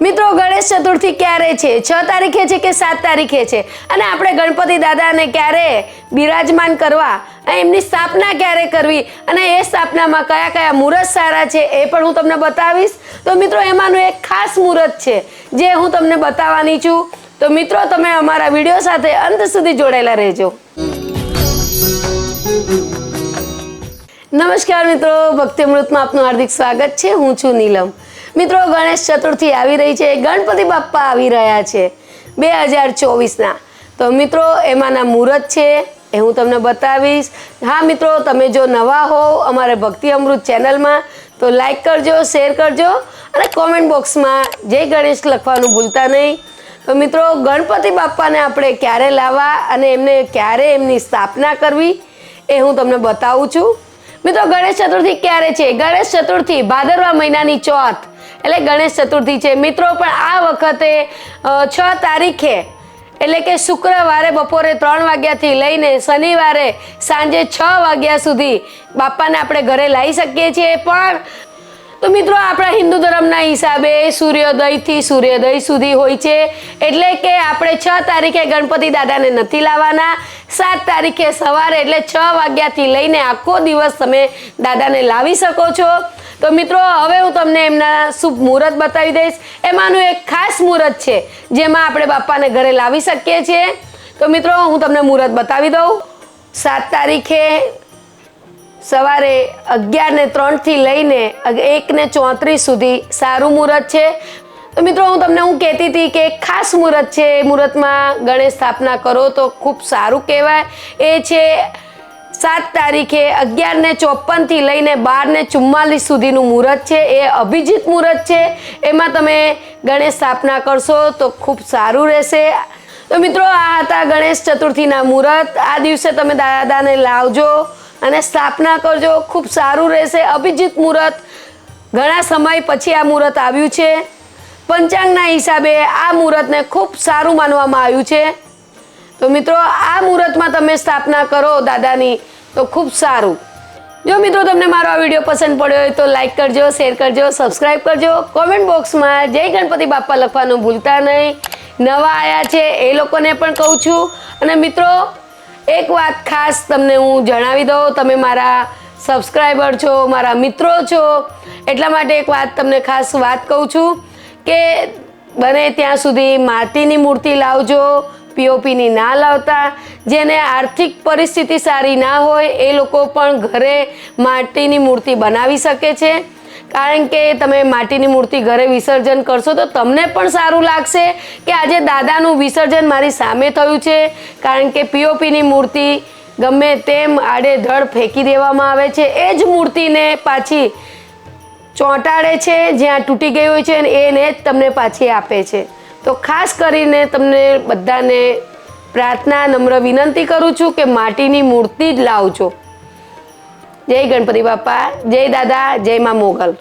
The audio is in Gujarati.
મિત્રો, ગણેશ ચતુર્થી ક્યારે છે? છ તારીખે છે કે સાત તારીખે છે? અને આપણે ગણપતિ દાદાને ક્યારે બિરાજમાન કરવા? એમની સ્થાપના ક્યારે કરવી? અને એ સ્થાપનામાં કયા કયા મુહૂર્ત સારા છે, એ પણ હું તમને બતાવીશ. તો મિત્રો, એમાંનું એક ખાસ મુહૂર્ત છે, જે હું તમને બતાવવાની છું. તો મિત્રો, તમે અમારા વીડિયો સાથે અંત સુધી જોડાયેલા રહેજો. નમસ્કાર મિત્રો ભક્તિ અમૃતમાં આપનું હાર્દિક સ્વાગત છે. હું છું નીલમ. મિત્રો, ગણેશ ચતુર્થી આવી રહી છે. ગણપતિ બાપ્પા આવી રહ્યા છે બે હજાર ચોવીસના. તો મિત્રો, એમાંના મુહૂર્ત છે એ હું તમને બતાવીશ. હા મિત્રો, તમે જો નવા હોવ અમારે ભક્તિ અમૃત ચેનલમાં, તો લાઈક કરજો, શેર કરજો અને કોમેન્ટ બોક્સમાં જય ગણેશ લખવાનું ભૂલતા નહીં. તો મિત્રો, ગણપતિ બાપ્પાને આપણે ક્યારે લાવવા અને એમને ક્યારે એમની સ્થાપના કરવી એ હું તમને બતાવું છું. મિત્રો, ગણેશ ચતુર્થી ક્યારે છે? ગણેશ ચતુર્થી ભાદરવા મહિનાની ચોથ એટલે ગણેશ ચતુર્થી છે. મિત્રો, પણ આ વખતે છ તારીખે, એટલે કે શુક્રવારે બપોરે ત્રણ વાગ્યાથી લઈને શનિવારે સાંજે છ વાગ્યા સુધી બાપાને આપણે ઘરે લાવી શકીએ છીએ. પણ, તો મિત્રો, આપણા હિન્દુ ધર્મના હિસાબે સૂર્યોદયથી સૂર્યોદય સુધી હોય છે. એટલે કે આપણે છ તારીખે ગણપતિ દાદાને નથી લાવવાના. સાત તારીખે સવારે એટલે છ વાગ્યાથી લઈને આખો દિવસ તમે દાદાને લાવી શકો છો. તો મિત્રો, હવે હું તમને એમના શુભ મુહૂર્ત બતાવી દઈશ. એમાંનું એક ખાસ મુહૂર્ત છે, જેમાં આપણે બાપાને ઘરે લાવી શકીએ છીએ. તો મિત્રો, હું તમને મુહૂર્ત બતાવી દઉં. સાત તારીખે સવારે અગિયાર ને ત્રણથી લઈને એકને ચોત્રીસ સુધી સારું મુહૂર્ત છે. તો મિત્રો, હું તમને હું કહેતી હતી કે ખાસ મુહૂર્ત છે, એ મુહૂર્તમાં ગણેશ સ્થાપના કરો તો ખૂબ સારું કહેવાય. એ છે સાત તારીખે અગિયાર ને ચોપનથી લઈને બાર ને ચુમ્માલીસ સુધીનું મુહૂર્ત છે. એ અભિજીત મુહૂર્ત છે. એમાં તમે ગણેશ સ્થાપના કરશો તો ખૂબ સારું રહેશે. તો મિત્રો, આ હતા ગણેશ ચતુર્થીના મુહૂર્ત. આ દિવસે તમે દાદાને લાવજો અને સ્થાપના કરજો. ખૂબ સારું રહેશે. અભિજીત મુહૂર્ત. ઘણા સમય પછી આ મુહૂર્ત આવ્યું છે. પંચાંગના હિસાબે આ મુહૂર્તને ખૂબ સારું માનવામાં આવ્યું છે. તો મિત્રો, આ મુહૂર્તમાં તમે સ્થાપના કરો દાદાની. તો ખૂબ સારું. જો મિત્રો તમને મારો આ વીડિયો પસંદ પડ્યો હોય તો લાઈક કરજો શેર કરજો સબસ્ક્રાઈબ કરજો. કોમેન્ટ બોક્સમાં જય ગણપતિ બાપ્પા લખવાનું ભૂલતા નહીં. નવા આવ્યા છે એ લોકોને પણ કહું છું. અને મિત્રો, એક વાત ખાસ તમને હું જણાવી દઉં. તમે મારા સબસ્ક્રાઈબર છો, મારા મિત્રો છો, એટલા માટે એક વાત તમને ખાસ વાત કહું છું કે બને ત્યાં સુધી માટીની મૂર્તિ લાવજો પીઓપીની ના લાવતા, જેને આર્થિક પરિસ્થિતિ સારી ના હોય, એ લોકો પણ ઘરે માટીની મૂર્તિ બનાવી શકે છે. કારણ કે તમે માટીની મૂર્તિ ઘરે વિસર્જન કરશો તો તમને પણ સારું લાગશે કે આજે દાદાનું વિસર્જન મારી સામે થયું છે. કારણ કે પીઓપીની મૂર્તિ ગમે તેમ આડેધડ ફેંકી દેવામાં આવે છે. એ જ મૂર્તિને પાછી ચોંટાડે છે, જ્યાં તૂટી ગઈ હોય છે અને એને જ તમને પાછી આપે છે. તો ખાસ કરીને તમને બધાને પ્રાર્થના, નમ્ર વિનંતી કરું છું કે માટીની મૂર્તિ જ લાવજો. જય ગણપતિ બાપા, જય દાદા, જય મા મોગલ.